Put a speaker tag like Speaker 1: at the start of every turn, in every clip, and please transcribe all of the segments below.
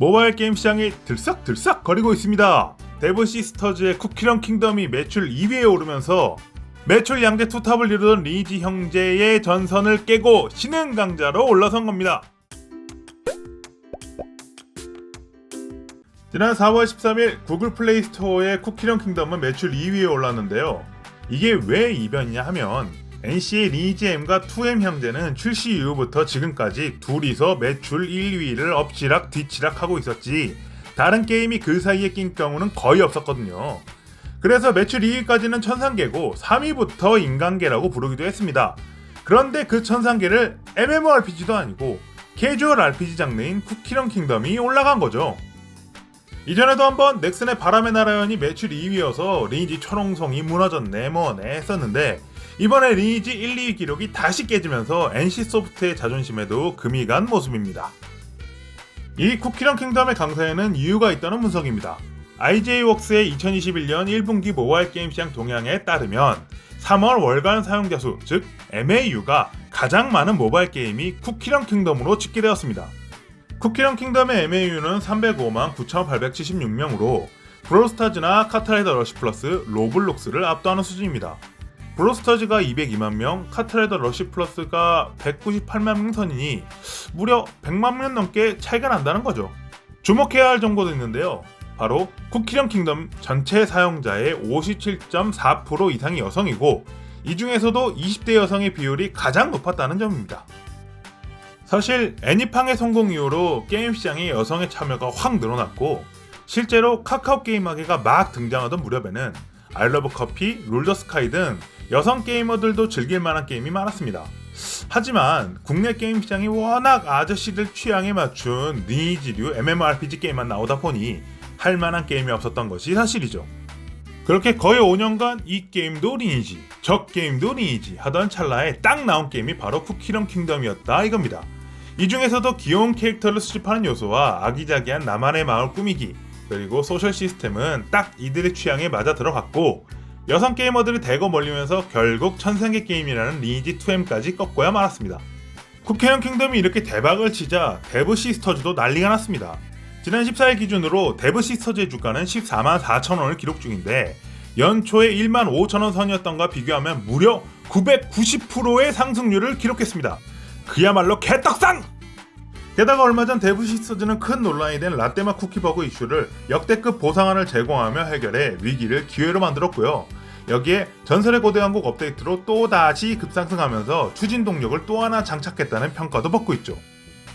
Speaker 1: 모바일 게임 시장이 들썩들썩 거리고 있습니다. 데브 시스터즈의 쿠키런 킹덤이 매출 2위에 오르면서 매출 양대 투탑을 이루던 리지 형제의 전선을 깨고 신흥 강자로 올라선 겁니다. 지난 4월 13일 구글 플레이 스토어의 쿠키런 킹덤은 매출 2위에 올랐는데요. 이게 왜 이변이냐 하면 NC의 리니지 M과 2M 형제는 출시 이후부터 지금까지 둘이서 매출 1위를 엎치락 뒤치락 하고 있었지 다른 게임이 그 사이에 낀 경우는 거의 없었거든요. 그래서 매출 2위까지는 천상계고 3위부터 인간계라고 부르기도 했습니다. 그런데 그 천상계를 MMORPG도 아니고 캐주얼 RPG 장르인 쿠키런 킹덤이 올라간 거죠. 이전에도 한번 넥슨의 바람의 나라연이 매출 2위여서 리니지 초롱성이 무너졌네 뭐네 했었는데 이번에 리니지 1, 2위 기록이 다시 깨지면서 NC소프트의 자존심에도 금이 간 모습입니다. 이 쿠키런 킹덤의 강세에는 이유가 있다는 분석입니다. IJ웍스의 2021년 1분기 모바일 게임 시장 동향에 따르면 3월 월간 사용자 수, 즉 MAU가 가장 많은 모바일 게임이 쿠키런 킹덤으로 집계되었습니다. 쿠키런 킹덤의 MAU는 305만 9,876명으로 브로스타즈나 카타레더 러시 플러스 로블록스를 압도하는 수준입니다. 브로스터즈가 202만 명, 카트레더 러시 플러스가 198만 명 선이니 무려 100만 명 넘게 차이가 난다는 거죠. 주목해야 할 정보도 있는데요. 바로 쿠키런 킹덤 전체 사용자의 57.4% 이상이 여성이고 이 중에서도 20대 여성의 비율이 가장 높았다는 점입니다. 사실 애니팡의 성공 이후로 게임 시장에 여성의 참여가 확 늘어났고 실제로 카카오 게임하기가 막 등장하던 무렵에는 알러브 커피, 롤더 스카이 등 여성 게이머들도 즐길 만한 게임이 많았습니다. 하지만 국내 게임 시장이 워낙 아저씨들 취향에 맞춘 니지류 MMORPG 게임만 나오다 보니 할 만한 게임이 없었던 것이 사실이죠. 그렇게 거의 5년간 이 게임도 리니지, 저 게임도 리니지 하던 찰나에 딱 나온 게임이 바로 쿠키런 킹덤이었다 이겁니다. 이 중에서도 귀여운 캐릭터를 수집하는 요소와 아기자기한 나만의 마을 꾸미기, 그리고 소셜 시스템은 딱 이들의 취향에 맞아 들어갔고 여성 게이머들이 대거 몰리면서 결국 천상계 게임이라는 리니지 2M까지 꺾고야 말았습니다. 쿠키런 킹덤이 이렇게 대박을 치자 데브 시스터즈도 난리가 났습니다. 지난 14일 기준으로 데브 시스터즈의 주가는 14만 4천 원을 기록 중인데 연초에 1만 5천 원 선이었던가 비교하면 무려 990%의 상승률을 기록했습니다. 그야말로 개떡상! 게다가 얼마 전 데브 시스터즈는 큰 논란이 된 라떼맛 쿠키버그 이슈를 역대급 보상안을 제공하며 해결해 위기를 기회로 만들었고요. 여기에 전설의 고대 왕국 업데이트로 또다시 급상승하면서 추진 동력을 또 하나 장착했다는 평가도 받고 있죠.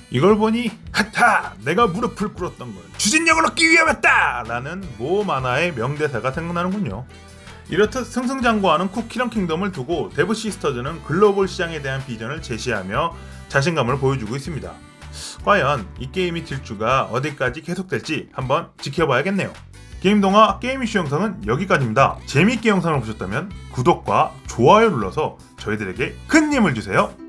Speaker 1: 이걸 보니 하타 내가 무릎을 꿇었던 걸 추진력을 얻기 위함이었다 라는 모 만화의 명대사가 생각나는군요. 이렇듯 승승장구하는 쿠키런 킹덤을 두고 데브 시스터즈는 글로벌 시장에 대한 비전을 제시하며 자신감을 보여주고 있습니다. 과연 이 게임의 질주가 어디까지 계속될지 한번 지켜봐야겠네요. 게임 동화 게임 이슈 영상은 여기까지입니다. 재미있게 영상을 보셨다면 구독과 좋아요 눌러서 저희들에게 큰 힘을 주세요.